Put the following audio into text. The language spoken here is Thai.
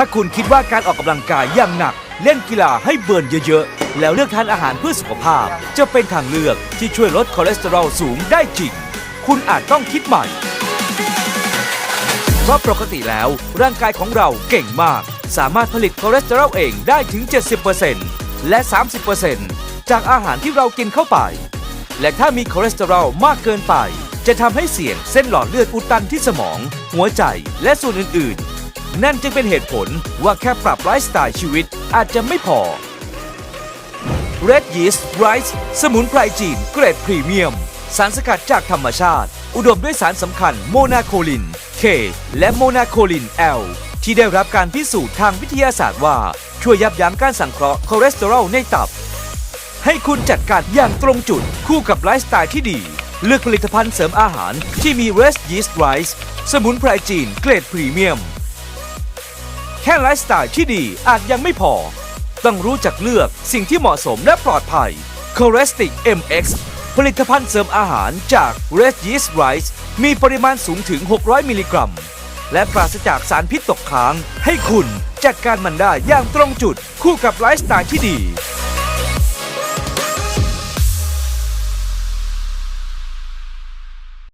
ถ้าคุณคิดว่าการออกกำลังกายอย่างหนัก เล่นกีฬาให้เบิร์นเยอะๆ แล้วเลือกทานอาหารเพื่อสุขภาพ จะเป็นทางเลือกที่ช่วยลดคอเลสเตอรอลสูงได้จริง คุณอาจต้องคิดใหม่ เพราะปกติแล้วร่างกายของเราเก่งมาก สามารถผลิตคอเลสเตอรอลเองได้ถึง 70%และ 30%จากอาหารที่เรากินเข้าไป และถ้ามีคอเลสเตอรอลมากเกินไป จะทำให้เสี่ยงเส้นหลอดเลือดอุดตันที่สมอง หัวใจและส่วนอื่นๆ นั่นจึงเป็นเหตุผลว่าแค่ปรับไลฟ์สไตล์ชีวิตอาจจะไม่พอ Red Yeast Rice สมุนไพรจีนเกรดพรีเมียม สารสกัดจากธรรมชาติ อุดมด้วยสารสำคัญโมนาโคลิน K และโมนาโคลิน L ที่ได้รับการพิสูจน์ทางวิทยาศาสตร์ว่า ช่วยยับยั้งการสังเคราะห์คอเลสเตอรอลในตับ ให้คุณจัดการอย่างตรงจุดคู่กับไลฟ์สไตล์ที่ดี เลือกผลิตภัณฑ์เสริมอาหารที่มี Red Yeast Rice สมุนไพรจีนเกรดพรีเมียม แค่ไลฟ์สไตล์ที่ดีอาจยังไม่พอ ต้องรู้จักเลือกสิ่งที่เหมาะสมและปลอดภัย c o r e s t i c MX ผลิตภัณฑ์เสริมอาหารจาก Red Yeast Rice มีปริมาณสูงถึง 600 มิลลิกรัม และปราศจากสารพิษตกค้าง ให้คุณจัดการมันได้อย่างตรงจุดคู่กับไลฟ์สไตล์ที่ดี